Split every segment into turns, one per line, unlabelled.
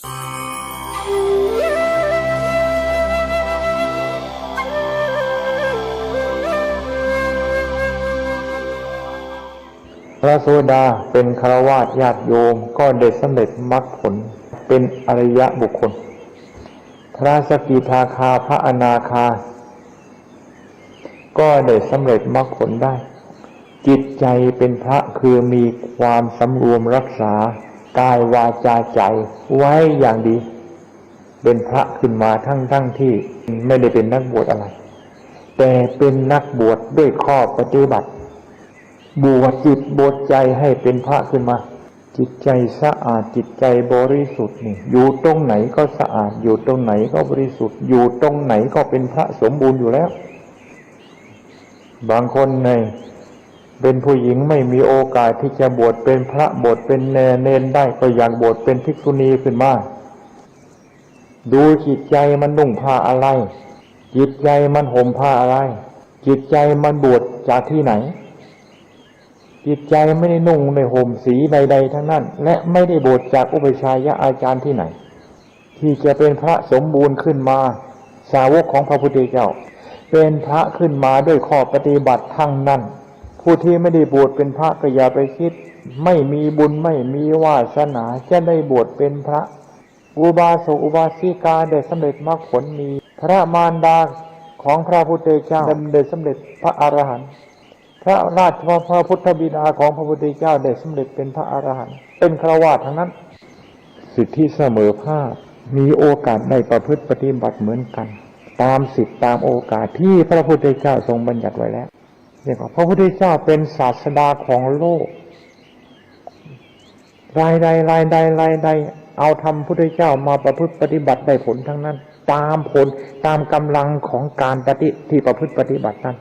พระโสดาเป็นคารวาสญาติโยมก็เด็ดสำเร็จมรรคผลเป็นอริยะบุคคล พระสกิทาคาพระอนาคา ก็ได้สำเร็จมรรคผลได้ จิตใจเป็นพระคือมีความสำรวมรักษา กายวาจาใจไว้อย่างดี เป็นพระขึ้นมาทั้งทั้งที่ไม่ได้เป็นนักบวชอะไร แต่เป็นนักบวชด้วยข้อปฏิบัติ บวชจิตบวชใจให้เป็นพระขึ้นมา จิตใจสะอาดจิตใจบริสุทธิ์นี่อยู่ตรงไหนก็สะอาด อยู่ตรงไหนก็บริสุทธิ์ อยู่ตรงไหนก็เป็นพระสมบูรณ์อยู่แล้ว บางคนใน เป็นผู้หญิงไม่มีโอกาสที่จะบวชเป็นพระบวชเป็นเนเนนได้ก็อยากบวชเป็นภิกษุณีขึ้นมาดูจิตใจมันนุ่งผ้าอะไร จิตใจมันห่มผ้าอะไร จิตใจมันบวชจากที่ไหน จิตใจไม่ได้นุ่งในห่มสีใดๆทั้งนั้น และไม่ได้บวชจากอุปชายะอาจารย์ที่ไหน ที่จะเป็นพระสมบูรณ์ขึ้นมา สาวกของพระพุทธเจ้า เป็นพระขึ้นมาด้วยข้อปฏิบัติทั้งนั้น ผู้ที่ไม่ได้บวชเป็นพระก็อย่าไปคิด ไม่มีบุญไม่มีวาสนาจะได้บวชเป็นพระ อุบาสกอุบาสิกาได้สำเร็จมรรคผลมี พระมารดาของพระพุทธเจ้าได้สำเร็จพระอรหันต์พระราชพระพุทธบิดาของพระพุทธเจ้าได้สำเร็จเป็นพระอรหันต์เป็นคราวาสทั้งนั้น สิทธิเสมอภาคมีโอกาสได้ประพฤติปฏิบัติเหมือนกัน ตามสิทธิตามโอกาสที่พระพุทธเจ้าทรงบัญญัติไว้แล้ว เรียกว่าพระพุทธเจ้าเป็นศาสดาของโลก รายใดรายใดรายใด เอาธรรมพุทธเจ้ามาประพฤติปฏิบัติได้ผลทั้งนั้น ตามผลตามกำลังของการปฏิที่ประพฤติปฏิบัตินั้น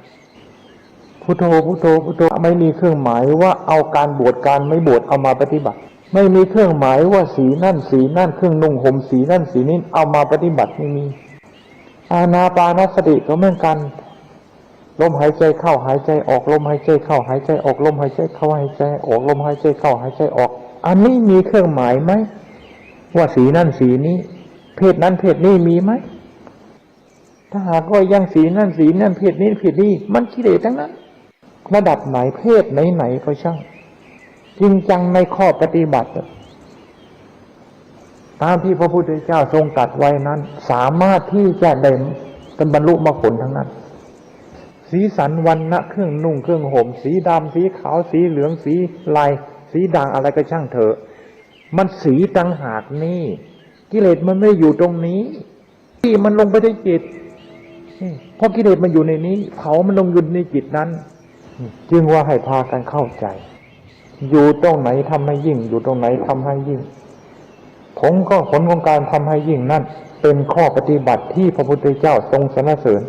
พุทโธพุทโธพุทโธไม่มีเครื่องหมายว่าเอาการบวชการไม่บวชเอามาปฏิบัติ ไม่มีเครื่องหมายว่าสีนั่นสีนั่นเครื่องนุ่งห่มสีนั่นสีนี้เอามาปฏิบัติไม่มีอาณาปานสติก็เหมือนกัน ลมหายใจเข้าหายใจออกลมหายใจเข้าหายใจออกลมหายใจเข้าหายใจออกลมหายใจเข้าหายใจออก อันนี้มีเครื่องหมายไหมว่าสีนั่นสีนี้ เพศนั้นเพศนี้มีไหมถ้าหากว่ายังสีนั่นสีนั่นเพศนี้เพศนี้มันกิเลสทั้งนั้นระดับไหนเพศไหนไหนก็ช่างจริงจังในข้อปฏิบัติ ตามที่พระพุทธเจ้าทรงตรัสไว้นั้น สามารถที่จะได้บรรลุมรรคผลทั้งนั้น สีสันวันนะเครื่องนุ่งเครื่องห่มสีดำสีขาวสีเหลืองสีลายสีด่างอะไรก็ช่างเถอะ มันสีต่างหากนี่ กิเลสมันไม่อยู่ตรงนี้ ที่มันลงไปในจิตเพราะกิเลสมันอยู่ในนี้ เผามันลงอยู่ในจิตนั้น จึงว่าให้พากันเข้าใจ อยู่ตรงไหนทำให้ยิ่ง อยู่ตรงไหนทำให้ยิ่งผลก็ผลของการทำให้ยิ่งนั่นเป็นข้อปฏิบัติที่พระพุทธเจ้าทรงสรรเสริญ